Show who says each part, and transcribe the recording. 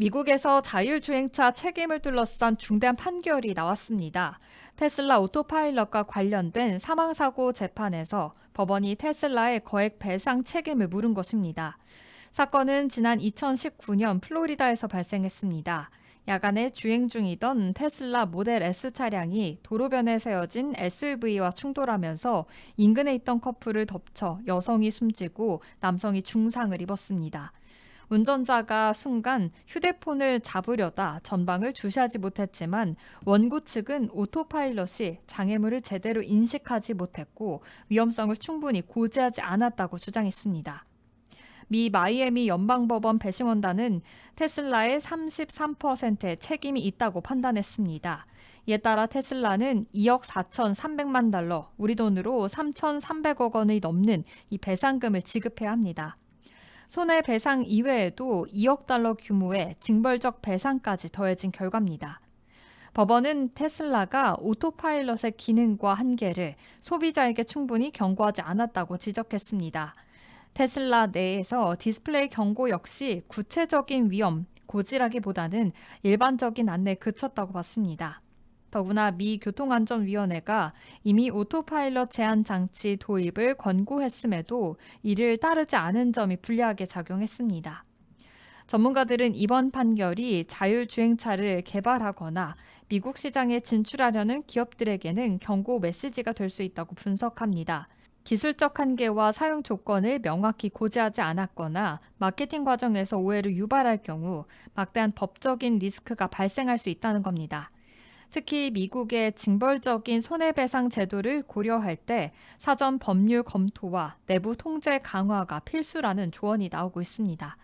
Speaker 1: 미국에서 자율주행차 책임을 둘러싼 중대한 판결이 나왔습니다. 테슬라 오토파일럿과 관련된 사망사고 재판에서 법원이 테슬라의 거액 배상 책임을 물은 것입니다. 사건은 지난 2019년 플로리다에서 발생했습니다. 야간에 주행 중이던 테슬라 모델 S 차량이 도로변에 세워진 SUV와 충돌하면서 인근에 있던 커플을 덮쳐 여성이 숨지고 남성이 중상을 입었습니다. 운전자가 순간 휴대폰을 잡으려다 전방을 주시하지 못했지만 원고 측은 오토파일럿이 장애물을 제대로 인식하지 못했고 위험성을 충분히 고지하지 않았다고 주장했습니다. 미 마이애미 연방법원 배심원단은 테슬라의 33%의 책임이 있다고 판단했습니다. 이에 따라 테슬라는 2억 4,300만 달러, 우리 돈으로 3,300억 원이 넘는 이 배상금을 지급해야 합니다. 손해배상 이외에도 2억 달러 규모의 징벌적 배상까지 더해진 결과입니다. 법원은 테슬라가 오토파일럿의 기능과 한계를 소비자에게 충분히 경고하지 않았다고 지적했습니다. 테슬라 내에서 디스플레이 경고 역시 구체적인 위험, 고지라기보다는 일반적인 안내에 그쳤다고 봤습니다. 더구나 미 교통안전위원회가 이미 오토파일럿 제한 장치 도입을 권고했음에도 이를 따르지 않은 점이 불리하게 작용했습니다. 전문가들은 이번 판결이 자율주행차를 개발하거나 미국 시장에 진출하려는 기업들에게는 경고 메시지가 될 수 있다고 분석합니다. 기술적 한계와 사용 조건을 명확히 고지하지 않았거나 마케팅 과정에서 오해를 유발할 경우 막대한 법적인 리스크가 발생할 수 있다는 겁니다. 특히 미국의 징벌적인 손해배상 제도를 고려할 때 사전 법률 검토와 내부 통제 강화가 필수라는 조언이 나오고 있습니다.